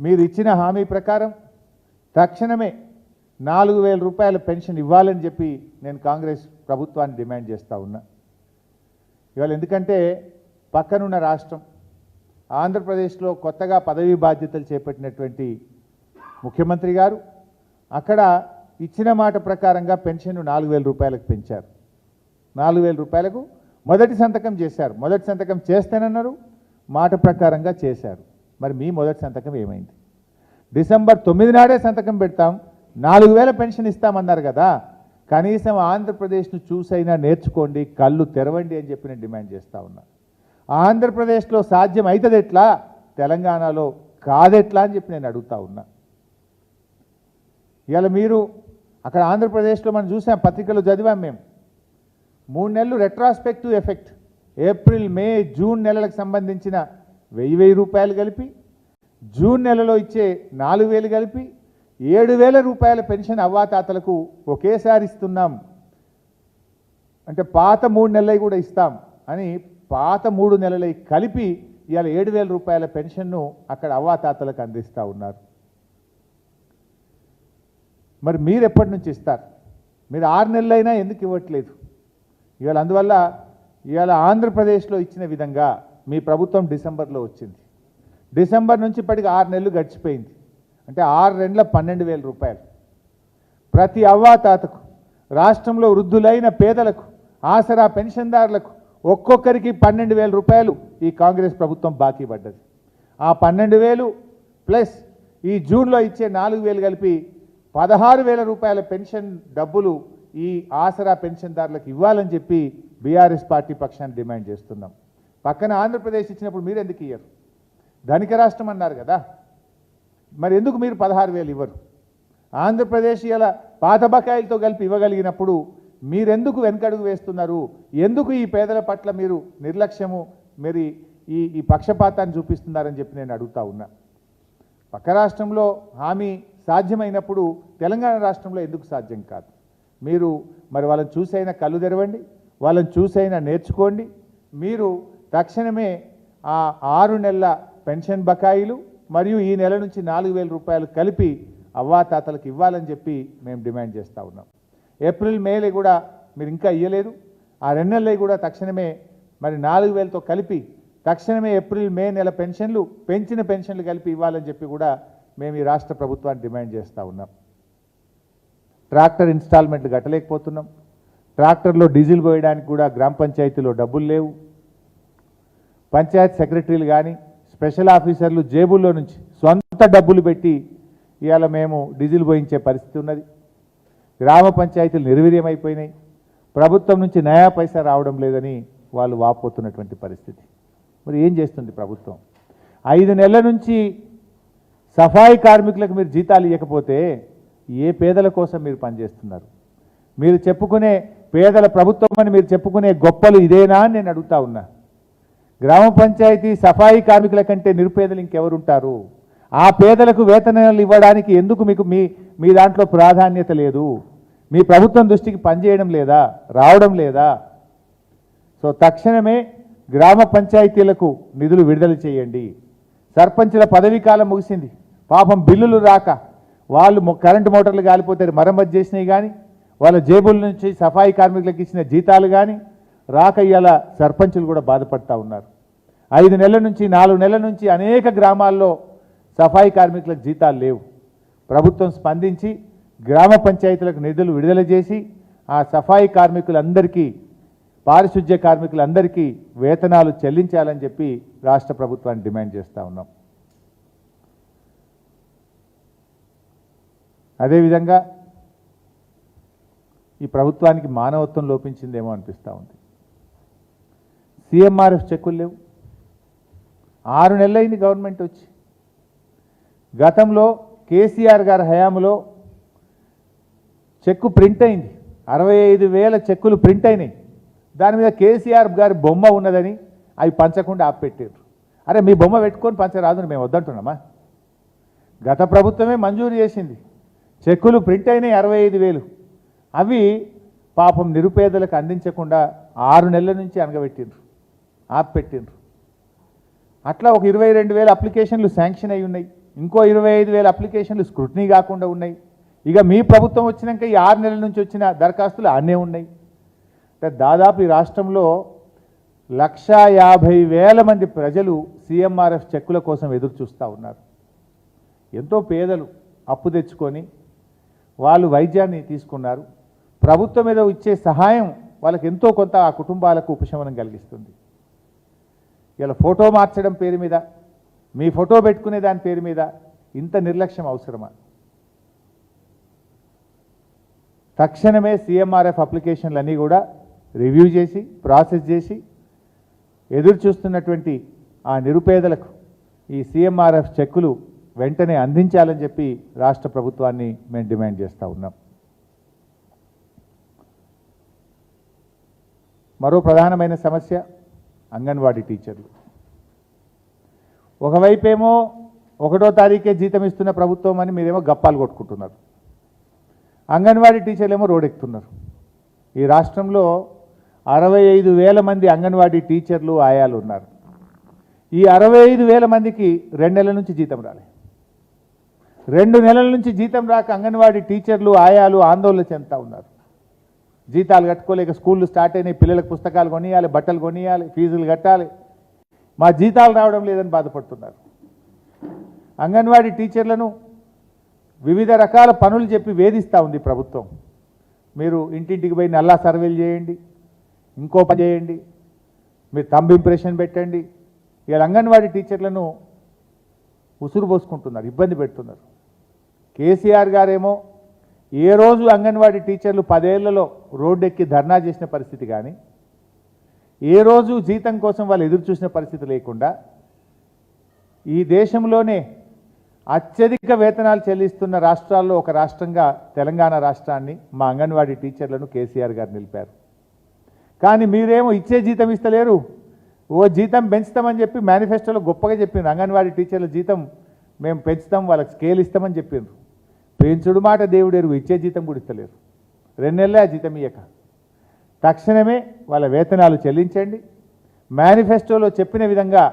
మీరు ఇచ్చిన హామీ ప్రకారం తక్షణమే నాలుగు వేల రూపాయల పెన్షన్ ఇవ్వాలని చెప్పి నేను కాంగ్రెస్ ప్రభుత్వాన్ని డిమాండ్ చేస్తూ ఉన్నా. ఇవాళ ఎందుకంటే పక్కనున్న రాష్ట్రం ఆంధ్రప్రదేశ్లో కొత్తగా పదవీ బాధ్యతలు చేపట్టినటువంటి ముఖ్యమంత్రి గారు అక్కడ ఇచ్చిన మాట ప్రకారంగా పెన్షన్ నాలుగు వేల రూపాయలకు పెంచారు. నాలుగు వేల రూపాయలకు మొదటి సంతకం చేశారు. మొదటి సంతకం చేస్తేనన్నారు మాట ప్రకారంగా చేశారు. మరి మీ మొదటి సంతకం ఏమైంది? డిసెంబర్ తొమ్మిది నాడే సంతకం పెడతాం నాలుగు వేల పెన్షన్ ఇస్తామన్నారు కదా కనీసం ఆంధ్రప్రదేశ్ను చూసైనా నేర్చుకోండి కళ్ళు తెరవండి అని చెప్పి నేను డిమాండ్ చేస్తూ ఉన్నా. ఆంధ్రప్రదేశ్లో సాధ్యం అవుతుంది ఎట్లా తెలంగాణలో కాదెట్లా అని చెప్పి నేను అడుగుతా ఉన్నా. ఇవాళ మీరు అక్కడ ఆంధ్రప్రదేశ్లో మనం చూసాం పత్రికలో చదివాం మేము. మూడు నెలలు retrospective effect April May June నెలలకు సంబంధించిన వెయ్యి వెయ్యి రూపాయలు కలిపి జూన్ నెలలో ఇచ్చే నాలుగు వేలు కలిపి ఏడు వేల రూపాయల పెన్షన్ అవ్వాతాతలకు ఒకేసారి ఇస్తున్నాం. అంటే పాత మూడు నెలలవి కూడా ఇస్తాం అని పాత మూడు నెలలవి కలిపి ఇవాళ ఏడు వేల రూపాయల పెన్షన్ను అక్కడ అవ్వాతాతలకు అందిస్తూ ఉన్నారు. మరి మీరు ఎప్పటి నుంచి ఇస్తారు? మీరు ఆరు నెలలైనా ఎందుకు ఇవ్వట్లేదు? ఇవాళ అందువల్ల ఇవాళ ఆంధ్రప్రదేశ్లో ఇచ్చిన విధంగా మీ ప్రభుత్వం డిసెంబర్లో వచ్చింది. డిసెంబర్ నుంచి ఇప్పటికి ఆరు నెలలు గడిచిపోయింది. అంటే ఆరు రెండ్ల పన్నెండు వేల రూపాయలు. ప్రతి అవ్వాతాతకు రాష్ట్రంలో వృద్ధులైన పేదలకు ఆసరా పెన్షన్దారులకు ఒక్కొక్కరికి పన్నెండు వేల రూపాయలు ఈ కాంగ్రెస్ ప్రభుత్వం బాకీ పడ్డది. ఆ పన్నెండు వేలు ప్లస్ ఈ జూన్లో ఇచ్చే నాలుగు వేలు కలిపి పదహారు వేల రూపాయల పెన్షన్ డబ్బులు ఈ ఆసరా పెన్షన్దారులకు ఇవ్వాలని చెప్పి బీఆర్ఎస్ పార్టీ పక్షాన్ని డిమాండ్ చేస్తున్నాం. పక్కన ఆంధ్రప్రదేశ్ ఇచ్చినప్పుడు మీరు ఎందుకు ఇయ్యరు? ధనిక రాష్ట్రం అన్నారు కదా. మరి ఎందుకు మీరు పదహారు వేలు ఇవ్వరు? ఆంధ్రప్రదేశ్ ఇలా పాత బకాయిలతో కలిపి ఇవ్వగలిగినప్పుడు మీరెందుకు వెనకడుగు వేస్తున్నారు? ఎందుకు ఈ పేదల పట్ల మీరు నిర్లక్ష్యము? మరి ఈ ఈ పక్షపాతాన్ని చూపిస్తున్నారని చెప్పి నేను అడుగుతా ఉన్నా. పక్క రాష్ట్రంలో హామీ సాధ్యమైనప్పుడు తెలంగాణ రాష్ట్రంలో ఎందుకు సాధ్యం కాదు? మీరు మరి వాళ్ళని చూసైనా కళ్ళు తెరవండి వాళ్ళని చూసైనా నేర్చుకోండి. మీరు తక్షణమే ఆ ఆరు నెలల పెన్షన్ బకాయిలు మరియు ఈ నెల నుంచి నాలుగు వేల రూపాయలు కలిపి అవ్వాతాతలకు ఇవ్వాలని చెప్పి మేము డిమాండ్ చేస్తూ ఉన్నాం. ఏప్రిల్ మేలే కూడా మీరు ఇంకా ఇవ్వలేదు ఆ రెండు నెలలు కూడా తక్షణమే మరి నాలుగు వేలతో కలిపి తక్షణమే ఏప్రిల్ మే నెల పెన్షన్లు పెంచిన పెన్షన్లు కలిపి ఇవ్వాలని చెప్పి కూడా మేము ఈ రాష్ట్ర ప్రభుత్వాన్ని డిమాండ్ చేస్తూ ఉన్నాం. ట్రాక్టర్ ఇన్స్టాల్మెంట్లు కట్టలేకపోతున్నాం. ట్రాక్టర్లో డీజిల్ పోయడానికి కూడా గ్రామ పంచాయతీలో డబ్బులు లేవు. పంచాయత్ సెక్రటరీలు కానీ స్పెషల్ ఆఫీసర్లు జేబుల్లో నుంచి సొంత డబ్బులు పెట్టి ఇవాళ మేము డీజిల్ పోయించే పరిస్థితి ఉన్నది. గ్రామ పంచాయతీలు నిర్వీర్యమైపోయినాయి. ప్రభుత్వం నుంచి నయా పైసా రావడం లేదని వాళ్ళు వాపోతున్నటువంటి పరిస్థితి. మరి ఏం చేస్తుంది ప్రభుత్వం? ఐదు నెలల నుంచి సఫాయి కార్మికులకు మీరు జీతాలు ఇవ్వకపోతే ఏ పేదల కోసం మీరు పనిచేస్తున్నారు? మీరు చెప్పుకునే పేదల ప్రభుత్వం అని మీరు చెప్పుకునే గొప్పలు ఇదేనా అని నేను అడుగుతా ఉన్నా. గ్రామ పంచాయతీ సఫాయి కార్మికుల కంటే నిరుపేదలు ఇంకెవరుంటారు? ఆ పేదలకు వేతనాలు ఇవ్వడానికి ఎందుకు మీకు మీ మీ దాంట్లో ప్రాధాన్యత లేదు? మీ ప్రభుత్వం దృష్టికి పనిచేయడం లేదా? రావడం లేదా? సో తక్షణమే గ్రామ పంచాయతీలకు నిధులు విడుదల చేయండి. సర్పంచుల పదవీ కాలం ముగిసింది. పాపం బిల్లులు రాక వాళ్ళు కరెంటు మోటార్లు కాలిపోతే మరమ్మతు చేసినవి కానీ వాళ్ళ జేబుల నుంచి సఫాయి కార్మికులకు ఇచ్చిన జీతాలు కానీ రాక ఇవాళ సర్పంచులు కూడా బాధపడతా ఉన్నారు. ఐదు నెలల నుంచి నాలుగు నెలల నుంచి అనేక గ్రామాల్లో సఫాయి కార్మికులకు జీతాలు లేవు. ప్రభుత్వం స్పందించి గ్రామ పంచాయతీలకు నిధులు విడుదల చేసి ఆ సఫాయి కార్మికులందరికీ పారిశుధ్య కార్మికులందరికీ వేతనాలు చెల్లించాలని చెప్పి రాష్ట్ర ప్రభుత్వాన్ని డిమాండ్ చేస్తూ ఉన్నాం. అదేవిధంగా ఈ ప్రభుత్వానికి మానవత్వం లోపించిందేమో అనిపిస్తూ ఉంది. సీఎంఆర్ఎఫ్ చెక్కులు లేవు. ఆరు నెలలైంది గవర్నమెంట్ వచ్చి. గతంలో కేసీఆర్ గారి హయాంలో చెక్కు ప్రింట్ అయింది. అరవై ఐదు వేల చెక్కులు ప్రింట్ అయినాయి. దాని మీద కేసీఆర్ గారి బొమ్మ ఉన్నదని అవి పంచకుండా ఆపెట్టారు అరే మీ బొమ్మ పెట్టుకొని పంచరాదు మేము వద్దంటున్నామా? గత ప్రభుత్వమే మంజూరు చేసింది. చెక్కులు ప్రింట్ అయినాయి అరవై ఐదు వేలు. అవి పాపం నిరుపేదలకు అందించకుండా ఆరు నెలల నుంచి అనగబెట్టిండ్రు ఆపెట్టిండ్రు అట్లా ఒక ఇరవై రెండు వేల అప్లికేషన్లు శాంక్షన్ అయి ఉన్నాయి. ఇంకో ఇరవై ఐదు వేల అప్లికేషన్లు స్క్రూటినీ కాకుండా ఉన్నాయి. ఇక మీ ప్రభుత్వం వచ్చినాక ఈ ఆరు నెలల నుంచి వచ్చిన దరఖాస్తులు అన్నే ఉన్నాయి. అంటే దాదాపు ఈ రాష్ట్రంలో లక్షా యాభై వేల మంది ప్రజలు సీఎంఆర్ఎఫ్ చెక్కుల కోసం ఎదురు చూస్తూ ఉన్నారు. ఎంతో పేదలు అప్పు తెచ్చుకొని వాళ్ళు వైద్యాన్ని తీసుకున్నారు. ప్రభుత్వం మీద ఇచ్చే సహాయం వాళ్ళకి ఎంతో కొంత ఆ కుటుంబాలకు ఉపశమనం కలిగిస్తుంది. ఇలా ఫోటో మార్చడం పేరు మీద మీ ఫోటో పెట్టుకునే దాని పేరు మీద ఇంత నిర్లక్ష్యం అవసరమా? తక్షణమే సీఎంఆర్ఎఫ్ అప్లికేషన్లు అన్నీ కూడా రివ్యూ చేసి ప్రాసెస్ చేసి ఎదురు చూస్తున్నటువంటి ఆ నిరుపేదలకు ఈ సీఎంఆర్ఎఫ్ చెక్కులు వెంటనే అందించాలని చెప్పి రాష్ట్ర ప్రభుత్వాన్ని మేము డిమాండ్ చేస్తూ ఉన్నాం. మరో ప్రధానమైన సమస్య అంగన్వాడీ టీచర్లు. ఒకవైపేమో ఒకటో తారీఖే జీతం ఇస్తున్న ప్రభుత్వం అని మీరేమో గప్పాలు కొట్టుకుంటున్నారు. అంగన్వాడీ టీచర్లు ఏమో రోడెక్కుతున్నారు. ఈ రాష్ట్రంలో అరవై ఐదు వేల మంది అంగన్వాడీ టీచర్లు ఆయాలు ఉన్నారు ఈ అరవై ఐదు వేల మందికి రెండు నెలల నుంచి జీతం రాలే. రెండు నెలల నుంచి జీతం రాక అంగన్వాడీ టీచర్లు ఆయాలు ఆందోళన చెందుతూ ఉన్నారు. జీతాలు కట్టుకోలేక స్కూళ్ళు స్టార్ట్ అయినాయి పిల్లలకు పుస్తకాలు కొనియాలి బట్టలు కొనియాలి ఫీజులు కట్టాలి. మా జీతాలు రావడం లేదని బాధపడుతున్నారు. అంగన్వాడీ టీచర్లను వివిధ రకాల పనులు చెప్పి వేధిస్తూ ఉంది ప్రభుత్వం. మీరు ఇంటింటికి పోయి నల్లా సర్వేలు చేయండి ఇంకో పని చేయండి మీరు తంబ్ ఇంప్రెషన్ పెట్టండి. ఇలా అంగన్వాడీ టీచర్లను ఉసురు పోసుకుంటున్నారు ఇబ్బంది పెడుతున్నారు. కేసీఆర్ గారేమో ఏ రోజు అంగన్వాడీ టీచర్లు పదేళ్ళలో రోడ్డెక్కి ధర్నా చేసిన పరిస్థితి కానీ ఏ రోజు జీతం కోసం వాళ్ళు ఎదురు చూసిన పరిస్థితి లేకుండా ఈ దేశంలోనే అత్యధిక వేతనాలు చెల్లిస్తున్న రాష్ట్రాల్లో ఒక రాష్ట్రంగా తెలంగాణ రాష్ట్రాన్ని మా అంగన్వాడీ టీచర్లను కేసీఆర్ గారు నిలిపారు. కానీ మీరేమో ఇచ్చే జీతం ఇస్తలేరు. ఓ జీతం పెంచుతామని చెప్పి మేనిఫెస్టోలో గొప్పగా చెప్పిండ్రు అంగన్వాడీ టీచర్ల జీతం మేము పెంచుతాం వాళ్ళకి స్కేల్ ఇస్తామని చెప్పిండ్రు పెంచుడు మాట దేవుడెరుగు ఇచ్చే జీతం కూడా ఇస్తలేరు. రెండు నెలలే ఆ జీతం ఇయ్యక. తక్షణమే వాళ్ళ వేతనాలు చెల్లించండి. మేనిఫెస్టోలో చెప్పిన విధంగా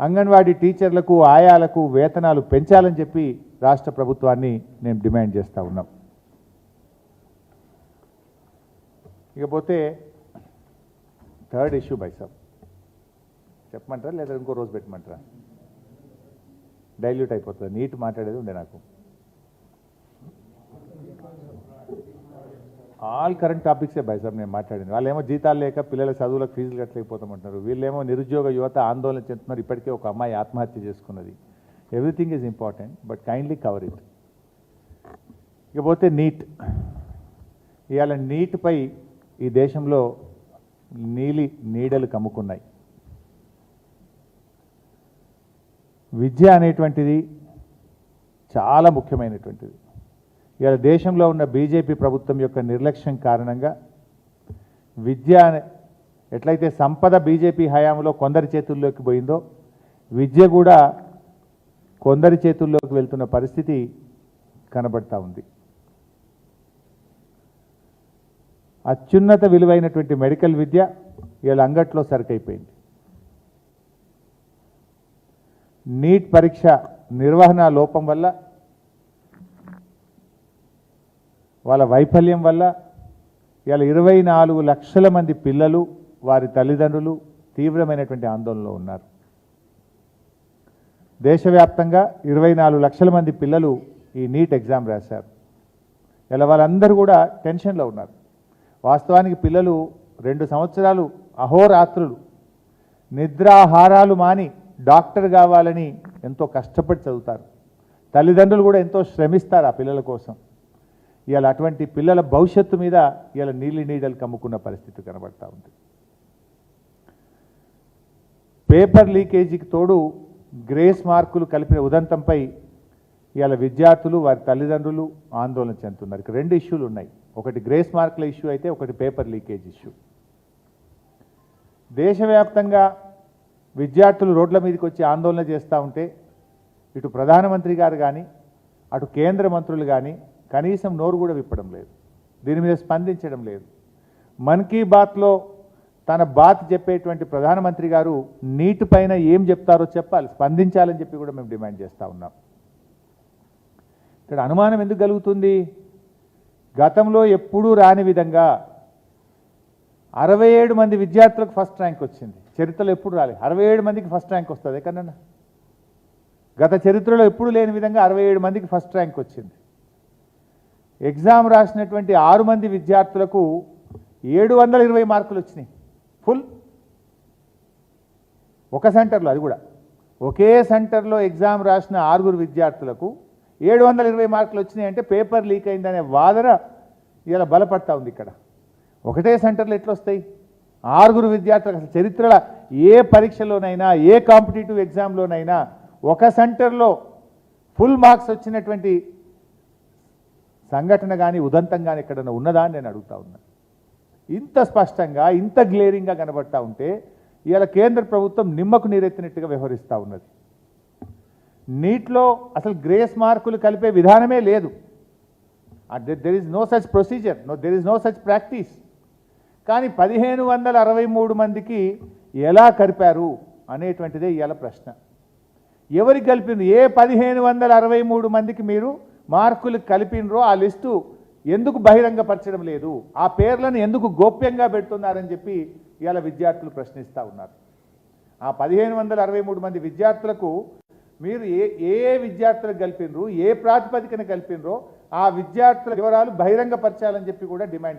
అంగన్వాడీ టీచర్లకు ఆయాలకు వేతనాలు పెంచాలని చెప్పి రాష్ట్ర ప్రభుత్వాన్ని నేను డిమాండ్ చేస్తూ ఉన్నాం. ఇకపోతే థర్డ్ ఇష్యూ బైసాబ్. చెప్పమంటారా లేదా ఇంకో రోజు పెట్టమంటారా? డైల్యూట్ అయిపోతుంది? నీట్ మాట్లాడేది ఉండే నాకు. ఆల్ కరెంట్ టాపిక్సే బై సార్ నేను మాట్లాడింది. వాళ్ళేమో జీతాలు లేక పిల్లల చదువులకు ఫీజులు కట్టలేకపోతామంటున్నారు. వీళ్ళేమో నిరుద్యోగ యువత ఆందోళన చెందుతున్నారు. ఇప్పటికే ఒక అమ్మాయి ఆత్మహత్య చేసుకున్నది. Everything is important but kindly cover it ఇకపోతే నీట్. ఇవాళ నీట్పై ఈ దేశంలో నీలి నీడలు కమ్ముకున్నాయి. విద్య అనేటువంటిది చాలా ముఖ్యమైనటువంటిది. ఇవాళ దేశంలో ఉన్న బీజేపీ ప్రభుత్వం యొక్క నిర్లక్ష్యం కారణంగా విద్య ఎట్లయితే సంపద బీజేపీ హయాంలో కొందరి చేతుల్లోకి పోయిందో విద్య కూడా కొందరి చేతుల్లోకి వెళ్తున్న పరిస్థితి కనబడతా ఉంది. అత్యున్నత విలువైనటువంటి మెడికల్ విద్య ఇవాళ అంగట్లో సరుకైపోయింది. నీట్ పరీక్ష నిర్వహణ లోపం వల్ల వాళ్ళ వైఫల్యం వల్ల ఇవాళ ఇరవై నాలుగు లక్షల మంది పిల్లలు వారి తల్లిదండ్రులు తీవ్రమైనటువంటి ఆందోళనలో ఉన్నారు. దేశవ్యాప్తంగా ఇరవై నాలుగు లక్షల మంది పిల్లలు ఈ నీట్ ఎగ్జామ్ రాశారు. ఇలా వాళ్ళందరూ కూడా టెన్షన్లో ఉన్నారు. వాస్తవానికి పిల్లలు రెండు సంవత్సరాలు అహోరాత్రులు నిద్రాహారాలు మాని డాక్టర్ కావాలని ఎంతో కష్టపడి చదువుతారు. తల్లిదండ్రులు కూడా ఎంతో శ్రమిస్తారు ఆ పిల్లల కోసం. ఇవాళ అటువంటి పిల్లల భవిష్యత్తు మీద ఇవాళ నీళ్ళు నీడలు కమ్ముకున్న పరిస్థితి కనబడతా ఉంది. పేపర్ లీకేజీకి తోడు గ్రేస్ మార్కులు కలిపిన ఉదంతంపై ఇవాళ విద్యార్థులు వారి తల్లిదండ్రులు ఆందోళన చెందుతున్నారు. ఇక్కడ రెండు ఇష్యూలు ఉన్నాయి. ఒకటి గ్రేస్ మార్కుల ఇష్యూ అయితే ఒకటి పేపర్ లీకేజ్ ఇష్యూ. దేశవ్యాప్తంగా విద్యార్థులు రోడ్ల మీదకి వచ్చి ఆందోళన చేస్తూ ఉంటే ఇటు ప్రధానమంత్రి గారు కానీ అటు కేంద్ర మంత్రులు కానీ కనీసం నోరు కూడా విప్పడం లేదు. దీని మీద స్పందించడం లేదు. మన్ కీ బాత్లో తన బాత్ చెప్పేటువంటి ప్రధానమంత్రి గారు నీటి పైన ఏం చెప్తారో చెప్పాలి స్పందించాలని చెప్పి కూడా మేము డిమాండ్ చేస్తూ ఉన్నాం. ఇక్కడ అనుమానం ఎందుకు కలుగుతుంది? గతంలో ఎప్పుడూ రాని విధంగా అరవై ఏడు మంది విద్యార్థులకు ఫస్ట్ ర్యాంక్ వచ్చింది. చరిత్రలో ఎప్పుడు రాలేదు. అరవై ఏడు మందికి ఫస్ట్ ర్యాంక్ వస్తుంది ఎక్కడన్నా గత చరిత్రలో ఎప్పుడు లేని విధంగా అరవై ఏడు మందికి ఫస్ట్ ర్యాంక్ వచ్చింది. ఎగ్జామ్ రాసినటువంటి ఆరు మంది విద్యార్థులకు ఏడు వందల ఇరవై మార్కులు వచ్చినాయి. ఫుల్ ఒక సెంటర్లో అది కూడా. ఒకే సెంటర్లో ఎగ్జామ్ రాసిన ఆరుగురు విద్యార్థులకు ఏడు వందల ఇరవై మార్కులు వచ్చినాయి అంటే పేపర్ లీక్ అయిందనే వాదన ఇలా బలపడతా ఉంది ఇక్కడ. ఒకటే సెంటర్లు ఎట్లొస్తాయి? ఆరుగురు విద్యార్థులకు అసలు చరిత్రల ఏ పరీక్షలోనైనా ఏ కాంపిటేటివ్ ఎగ్జామ్లోనైనా ఒక సెంటర్లో ఫుల్ మార్క్స్ వచ్చినటువంటి సంఘటన కానీ ఉదంతం కానీ ఎక్కడన్నా ఉన్నదా అని నేను అడుగుతా ఉన్నాను ఇంత స్పష్టంగా ఇంత గ్లేరింగ్గా కనబడతా ఉంటే ఇవాళ కేంద్ర ప్రభుత్వం నిమ్మకు నీరెత్తినట్టుగా వ్యవహరిస్తూ ఉన్నది. నీట్లో అసలు గ్రేస్ మార్కులు కలిపే విధానమే లేదు. There is no such procedure no there is no such practice కానీ పదిహేను వందల అరవై మూడు మందికి ఎలా కలిపారు అనేటువంటిదే ఇవాళ ప్రశ్న. ఎవరికి కలిపింది? ఏ పదిహేను వందల అరవై మూడు మందికి మీరు మార్కులు కలిపినరో ఆ లిస్టు ఎందుకు బహిరంగపరచడం లేదు? ఆ పేర్లను ఎందుకు గోప్యంగా పెడుతున్నారని చెప్పి ఇవాళ విద్యార్థులు ప్రశ్నిస్తూ ఉన్నారు. ఆ పదిహేను వందల అరవై మూడు మంది విద్యార్థులకు మీరు ఏ ఏ ఏ విద్యార్థులకు కలిపినరు ఏ ప్రాతిపదికన కలిపినరో ఆ విద్యార్థుల వివరాలు బహిరంగపరచాలని చెప్పి కూడా డిమాండ్